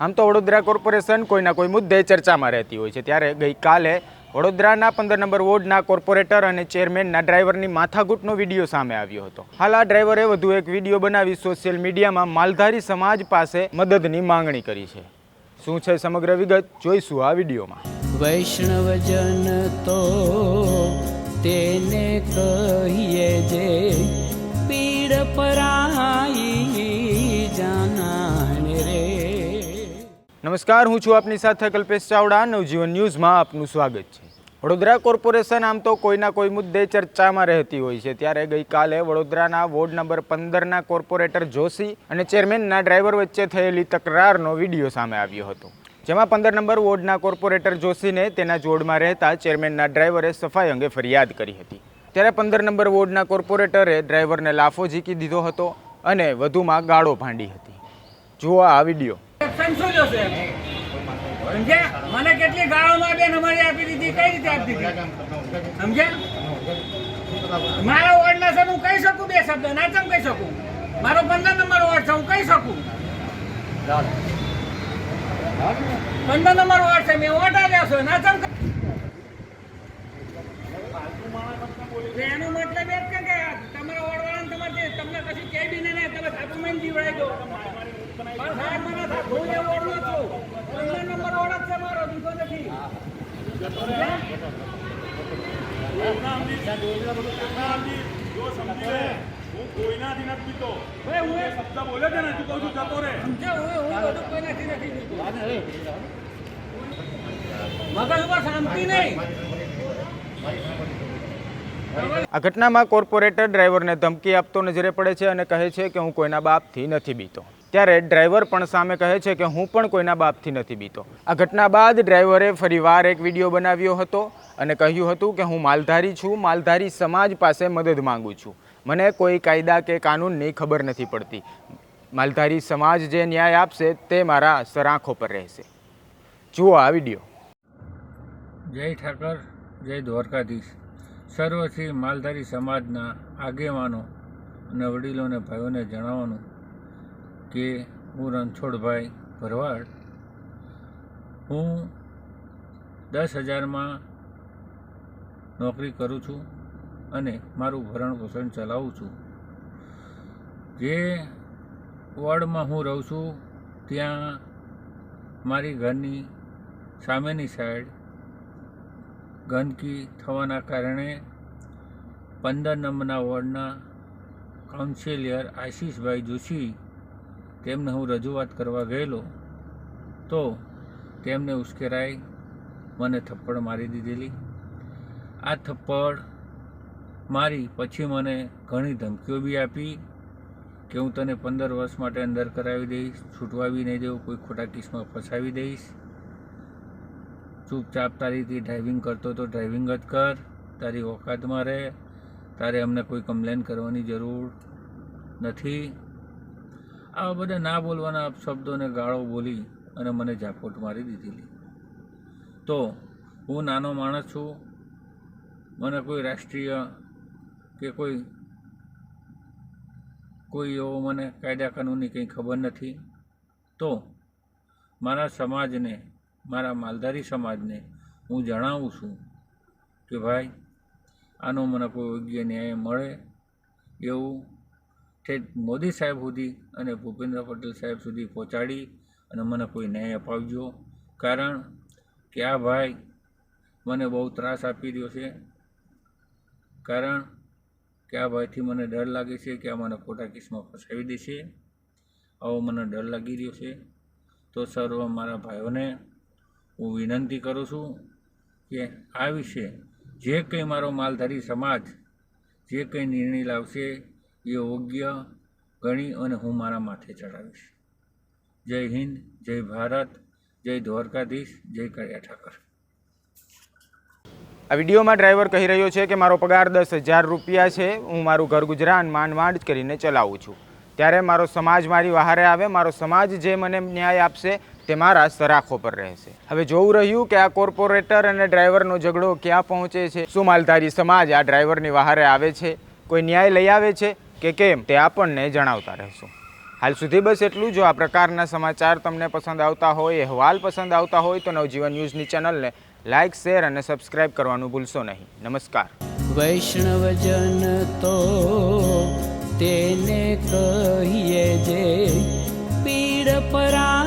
આમ તો વડોદરા કોર્પોરેશન કોઈના કોઈ મુદ્દે ચર્ચામાં રહેતી હોય છે. ત્યારે ગઈકાલે વડોદરાના પંદર નંબર વોર્ડના કોર્પોરેટર અને ચેરમેનના ડ્રાઈવરની માથાકૂટનો વીડિયો સામે આવ્યો હતો. હાલ આ ડ્રાઈવરે વધુ એક વીડિયો બનાવી સોશિયલ મીડિયામાં માલધારી સમાજ પાસે મદદની માંગણી કરી છે. શું છે સમગ્ર વિગત? જોઈશું આ વિડીયોમાં. વૈષ્ણવજન તો તેને કહીએ જે પીડ પરાઈ નમસ્કાર, હું છું આપની સાથે કલ્પેશ ચાવડા. નવજીવન ન્યૂઝમાં આપનું સ્વાગત છે. વડોદરા કોર્પોરેશન આમ તો કોઈના કોઈ મુદ્દે ચર્ચામાં રહેતી હોય છે. ત્યારે ગઈકાલે વડોદરાના વોર્ડ નંબર પંદરના કોર્પોરેટર જોશી અને ચેરમેનના ડ્રાઈવર વચ્ચે થયેલી તકરારનો વીડિયો સામે આવ્યો હતો. જેમાં પંદર નંબર વોર્ડના કોર્પોરેટર જોશીને તેના જોડમાં રહેતા ચેરમેનના ડ્રાઈવરે સફાઈ અંગે ફરિયાદ કરી હતી. ત્યારે પંદર નંબર વોર્ડના કોર્પોરેટરે ડ્રાઈવરને લાફો ઝીકી દીધો હતો અને વધુમાં ગાળો ભાંડી હતી. જુઓ આ વીડિયો. શું જોશે સમજ્યા? મને કેટલી ગાળોમાં બેન અમારી આપી દીધી? કઈ રીતે આપી દીધી? સમજ્યા? મારા વોર્ડ ના છે હું કહી શકું બે શબ્દ? ના ચમ કહી શકું. મારો પંદર નંબર વોર્ડ છે હું કહી શકું. પંદર નંબર વોર્ડ છે મેં વોટ આવ્યા છો. ના ચમ એનો મતલબ એ જ છે કે તમારા વોર્ડ વાળાને તમારે જે- તમને કશું કહે બી નહીં ને તમે સાપુમેન જીવડાઈ દો પણ સાહેબ મને સાહેબ હું? છે કોઈનાથી નથી. મગજ ઉપર શાંતિ નહીં. આ ઘટનામાં કોર્પોરેટર ડ્રાઈવરને ધમકી આપતો નજરે પડે છે અને કહે છે કે હું કોઈના બાપથી નથી બીતો. ત્યારે ડ્રાઈવર પણ સામે કહે છે કે હું પણ કોઈના બાપથી નથી બીતો. આ ઘટના બાદ ડ્રાઈવરે ફરીવાર એક વીડિયો બનાવ્યો હતો અને કહ્યું હતું કે હું માલધારી છું, માલધારી સમાજ પાસે મદદ માંગુ છું. મને કોઈ કાયદા કે કાનૂનની ખબર નથી પડતી. માલધારી સમાજ જે ન્યાય આપશે તે મારા સરાંખો પર રહેશે. જુઓ આ વીડિયો. જય ઠાકર, જય દ્વારકાધીશ. સર્વથી માલધારી સમાજના આગેવાનો અને વડીલોને, ભાઈઓને જણાવવાનું કે હું રણછોડભાઈ ભરવાડ. હું દસ હજારમાં નોકરી કરું છું અને મારું ભરણ પોષણ ચલાવું છું. જે વોર્ડમાં હું રહું છું, ત્યાં મારી ઘરની સામેની સાઈડ ગંદકી થવાના કારણે પંદર નંબરના વોર્ડના કાઉન્સિલર આશીષભાઈ જોશી તેમને હું રજૂઆત કરવા ગયેલો, તો તેમને ઉશ્કેરાઈ મને થપ્પડ મારી દીધેલી. આ થપ્પડ મારી પછી મને ઘણી ધમકીઓ બી આપી કે હું તને પંદર વર્ષ માટે અંદર કરાવી દઈશ છૂટવા બી નહીં દેવું, કોઈ ખોટા કેસમાં ફસાવી દઈશ. ચૂપચાપ તારીથી ડ્રાઇવિંગ કરતો તો ડ્રાઇવિંગ જ કર, તારી ઓકાતમાં રહે, તારે અમને કોઈ કમ્પ્લેન કરવાની જરૂર નથી. આવા બધા ના બોલવાના શબ્દોને ગાળો બોલી અને મને ઝાપોટ મારી દીધેલી. તો હું નાનો માણસ છું. મને કોઈ રાષ્ટ્રીય કે કોઈ કોઈ એવો મને કાયદા કાનૂનની કંઈ ખબર નથી. તો મારા સમાજને, મારા માલધારી સમાજને હું જણાવું છું કે ભાઈ, આનો મને કોઈ યોગ્ય ન્યાય મળે એવું ઠેઠ મોદી સાહેબ સુધી અને ભૂપેન્દ્ર પટેલ સાહેબ સુધી પહોંચાડી અને મને કોઈ ન્યાય અપાવજો. કારણ કે આ ભાઈ મને બહુ ત્રાસ આપી રહ્યો છે. કારણ કે આ ભાઈથી મને ડર લાગે છે કે આ મને ખોટા કેસમાં ફસાવી દેશે. આવો મને ડર લાગી રહ્યો છે. તો સર્વ મારા ભાઈઓને હું વિનંતી કરું છું કે આ વિશે જે કંઈ મારો માલધારી સમાજ જે કંઈ નિર્ણય લાવશે યોગ્ય ગણી અને હું મારા માથે ચડાવીશ જય હિન્દ, જય ભારત, જય દ્વારકાધીશ, જય કરિયા ઠાકર. આ વિડીયોમાં ડ્રાઈવર કહી રહ્યો છે કે મારો પગાર દસ હજાર રૂપિયા છે. હું મારું ઘર ગુજરાન માંડ જ કરીને ચલાવું છું. ત્યારે મારો સમાજ મારી વહારે આવે, મારો સમાજ જે મને ન્યાય આપશે તે મારા સરાખો પર રહેશે. હવે જોવું રહ્યું કે આ કોર્પોરેટર અને ડ્રાઈવરનો ઝઘડો ક્યાં પહોંચે છે. શું માલધારી સમાજ આ ડ્રાઈવરની વહારે આવે છે? કોઈ ન્યાય લઈ આવે છે? કે કેમ તે આપણને જણાવતા રહેશું. હાલ સુધી બસ એટલું જો. આ પ્રકારના સમાચાર તમને પસંદ આવતા હોય, અહેવાલ પસંદ આવતા હોય, તો નવજીવન ન્યૂઝની ચેનલને લાઇક શેર અને સબસ્ક્રાઇબ કરવાનું ભૂલશો નહીં. નમસ્કાર. વૈષ્ણવજન તો તેને કહીએ જે પીડ પરાઈ